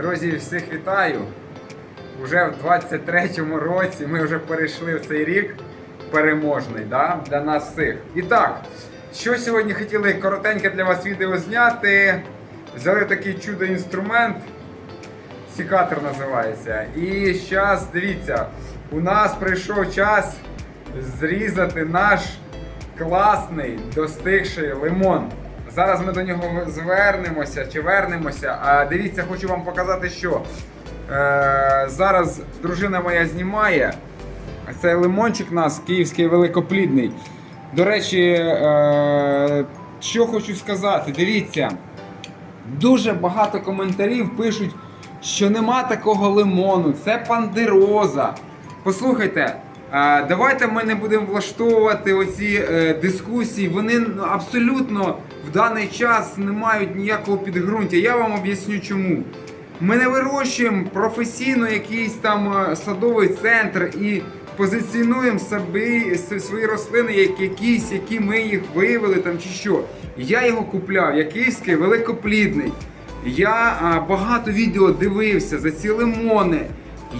Друзі, всіх вітаю! Уже в 23-му році ми вже перейшли в цей рік переможний да? для нас всіх. І так, що сьогодні хотіли коротеньке для вас відео зняти. Взяли такий чудо-інструмент, сікатор називається. І зараз дивіться, у нас прийшов час зрізати наш класний достигший лимон. Зараз ми до нього звернемося чи вернемося. А дивіться, хочу вам показати, що е, зараз дружина моя знімає. Цей лимончик у нас київський великоплідний. До речі, е, що хочу сказати, дивіться. Дуже багато коментарів пишуть, що нема такого лимону, це пандероза. Послухайте, давайте ми не будемо влаштовувати оці е, дискусії. Вони абсолютно в даний час не мають ніякого підґрунтя. Я вам об'ясню чому. Ми не вирощуємо професійно якийсь там е, садовий центр і позиціонуємо собі свої рослини як якісь, які ми їх виявили там чи що. Я його купляв, я київський великоплідний. Я багато відео дивився за ці лимони.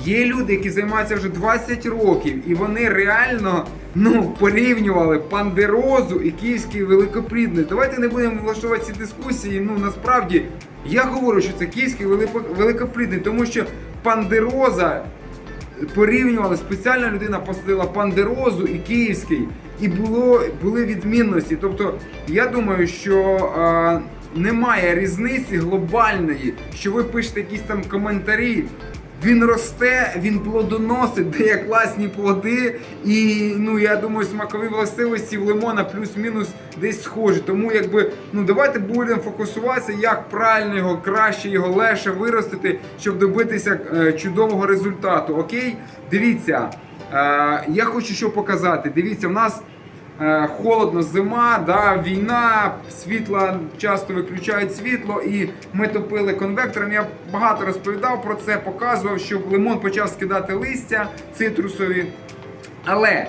Є люди, які займаються вже 20 років, і вони реально ну, порівнювали пандерозу і київський великоплідний. Давайте не будемо влаштовувати ці дискусії. Ну насправді я говорю, що це київський велико- великоплідний, тому що пандероза порівнювали, спеціальна людина посадила пандерозу і київський, і було, були відмінності. Тобто, я думаю, що е, немає різниці глобальної, що ви пишете якісь там коментарі. Він росте, він плодоносить, дає класні плоди, і ну я думаю, смакові властивості в лимона плюс-мінус десь схожі. Тому якби ну давайте будемо фокусуватися, як правильно його краще, його легше виростити, щоб добитися е, чудового результату. Окей, дивіться, е, я хочу що показати. Дивіться, в нас. Е, Холодно, зима, да, війна, світла часто виключають світло, і ми топили конвектором. Я багато розповідав про це, показував, щоб лимон почав скидати листя цитрусові. Але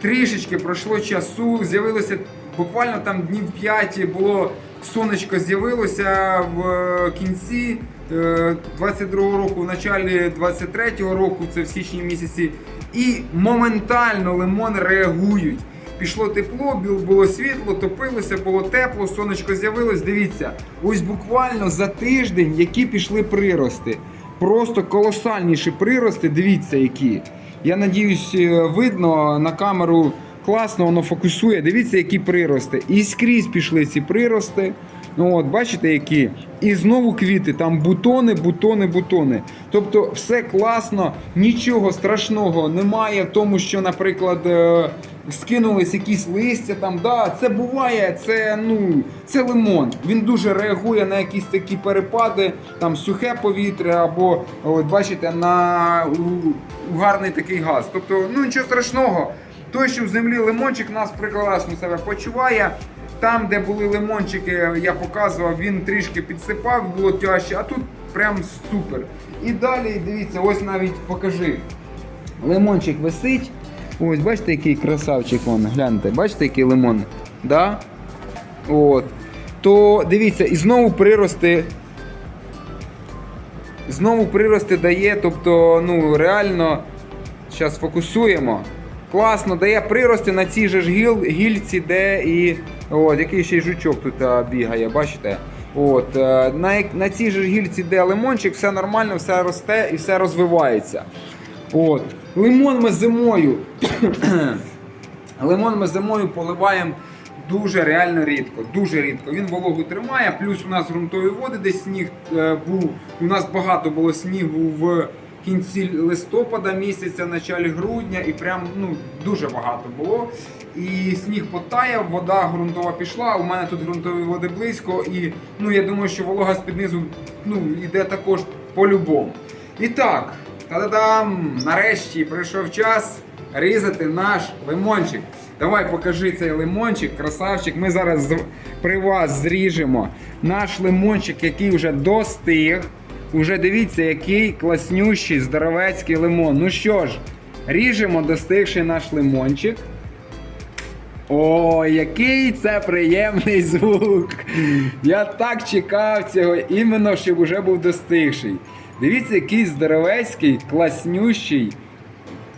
трішечки пройшло часу, з'явилося буквально там днів 5 було сонечко з'явилося в е, кінці е, 22-го року, в началі 23-го року, це в січні місяці, і моментально лимони реагують. Пішло тепло, було світло, топилося, було тепло, сонечко з'явилось. Дивіться, ось буквально за тиждень, які пішли прирости. Просто колосальніші прирости. Дивіться, які. Я надіюсь, е, видно на камеру класно, воно фокусує. Дивіться, які прирости. І скрізь пішли ці прирости. Ну от, бачите, які? І знову квіти, там бутони, бутони, бутони. Тобто все класно, нічого страшного немає в тому, що, наприклад, е, скинулись якісь листя там. Да, це буває, це ну, це лимон. Він дуже реагує на якісь такі перепади, там сухе повітря, або от бачите, на гарний такий газ. Тобто, ну нічого страшного. Той, що в землі лимончик нас прекрасно себе почуває. Там, де були лимончики, я показував, він трішки підсипав, було тяжче, а тут прям супер. І далі, дивіться, ось навіть покажи. Лимончик висить. Ось, бачите, який красавчик вон, гляньте, бачите, який лимон? Да? От. То дивіться, і знову прирости. Знову прирости дає, тобто, ну, реально, зараз фокусуємо. Класно, дає прирости на цій же ж гіл, гільці, де і. От, який ще й жучок тут а, бігає, бачите? От, е, на, на цій же гільці, де лимончик, все нормально, все росте і все розвивається. От. Лимон ми зимою. Лимон ми зимою поливаємо дуже реально рідко. Дуже рідко. Він вологу тримає, плюс у нас ґрунтові води, де сніг е, був. У нас багато було снігу в кінці листопада місяця, началі грудня, і прям ну, дуже багато було. І сніг потаяв, вода ґрунтова пішла. У мене тут ґрунтові води близько, і ну я думаю, що волога з під низу ну, йде також по-любому. І так, та-да-дам! Нарешті прийшов час різати наш лимончик. Давай покажи цей лимончик, красавчик. Ми зараз при вас зріжемо наш лимончик, який вже достиг. Уже дивіться, який класнющий, здоровецький лимон. Ну що ж, ріжемо достигший наш лимончик. О, який це приємний звук! Я так чекав цього іменно, щоб уже був достигший. Дивіться, який здоровецький, класнющий,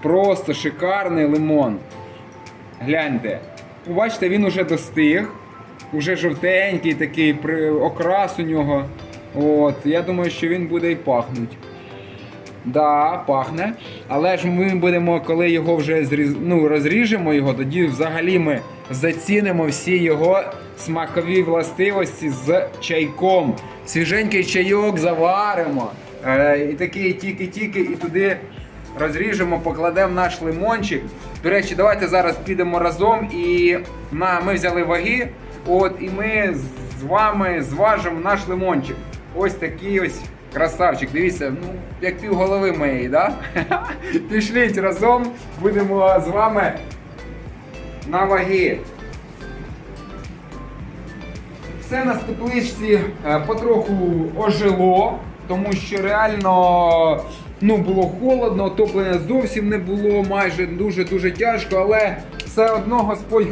просто шикарний лимон. Гляньте. Бачите, він уже достиг. Уже жовтенький такий окрас у нього. От, я думаю, що він буде і пахнути. Да, пахне. Але ж ми будемо, коли його вже зріз... ну, розріжемо його, тоді взагалі ми зацінимо всі його смакові властивості з чайком. Свіженький чайок заваримо. Е, і такий тільки-тільки, і туди розріжемо, покладемо наш лимончик. До речі, давайте зараз підемо разом і на, ми взяли ваги. От, і ми з вами зважимо наш лимончик. Ось такий ось красавчик. Дивіться, ну, як пів голови моєї, да? Пішліть разом, будемо з вами на ваги. Все на тепличці е, потроху ожило, тому що реально ну, було холодно, отоплення зовсім не було, майже дуже-дуже тяжко, але все одно Господь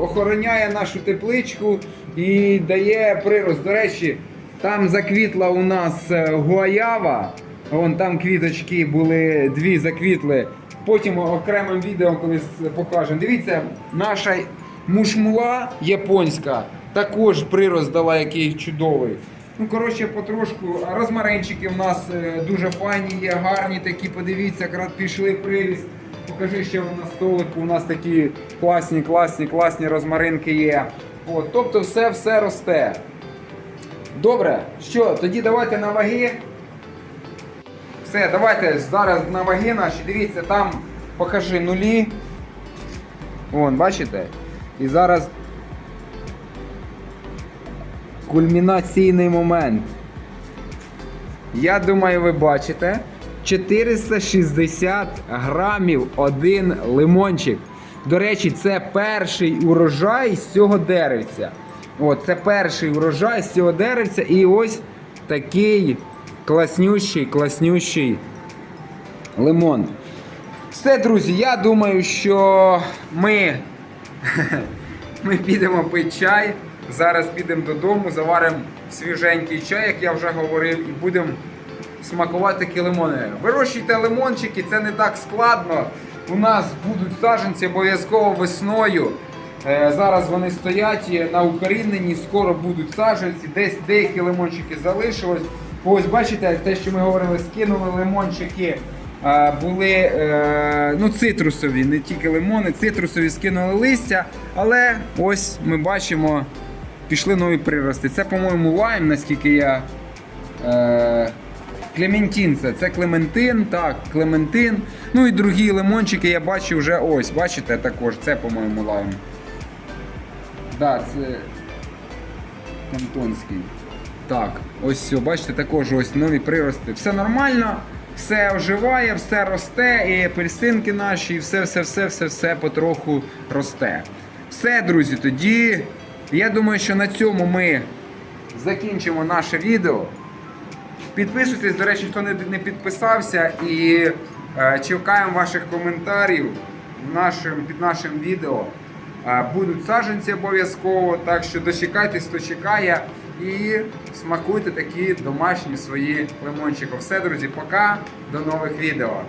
охороняє нашу тепличку і дає прирост. До речі, там заквітла у нас е, гуаява. Вон там квіточки були, дві заквітли. Потім окремим відео колись покажемо. Дивіться, наша мушмула японська також прирост дала який чудовий. Ну, коротше, потрошку. Розмаринчики в нас е, дуже файні є, гарні такі, подивіться, якраз пішли приріст. Покажи ще на столику. У нас такі класні, класні, класні розмаринки є. От, тобто все, все росте. Добре, що, тоді давайте на ваги. Все, давайте зараз на ваги наші. Дивіться, там покажи нулі. Вон, бачите? І зараз кульмінаційний момент. Я думаю, ви бачите. 460 грамів один лимончик. До речі, це перший урожай з цього деревця. От, це перший урожай з цього деревця. І ось такий класнющий, класнющий лимон. Все, друзі, я думаю, що ми, ми підемо пити чай. Зараз підемо додому, заваримо свіженький чай, як я вже говорив, і будемо смакувати такі лимони. Вирощуйте лимончики, це не так складно. У нас будуть саджанці обов'язково весною. Е, Зараз вони стоять на укоріненні, скоро будуть саджанці. Десь деякі лимончики залишилось. Ось бачите, те, що ми говорили, скинули лимончики. е, Були е, ну, цитрусові, не тільки лимони, цитрусові скинули листя, але ось ми бачимо, пішли нові прирости. Це, по-моєму, лайм, наскільки я. Е, Клементин це, Клементин, так, Клементин. Ну і другі лимончики я бачу вже ось, бачите також, це, по-моєму, лайм. Да, це Кантонський. Так, ось все, бачите, також ось нові прирости. Все нормально, все оживає, все росте, і апельсинки наші, і все, все, все, все, все потроху росте. Все, друзі, тоді я думаю, що на цьому ми закінчимо наше відео. Підписуйтесь, до речі, хто не, підписався, і е, чекаємо ваших коментарів нашим, під нашим відео. Е, будуть саджанці обов'язково, так що дочекайтесь, хто чекає, і смакуйте такі домашні свої лимончики. Все, друзі, пока, до нових відео.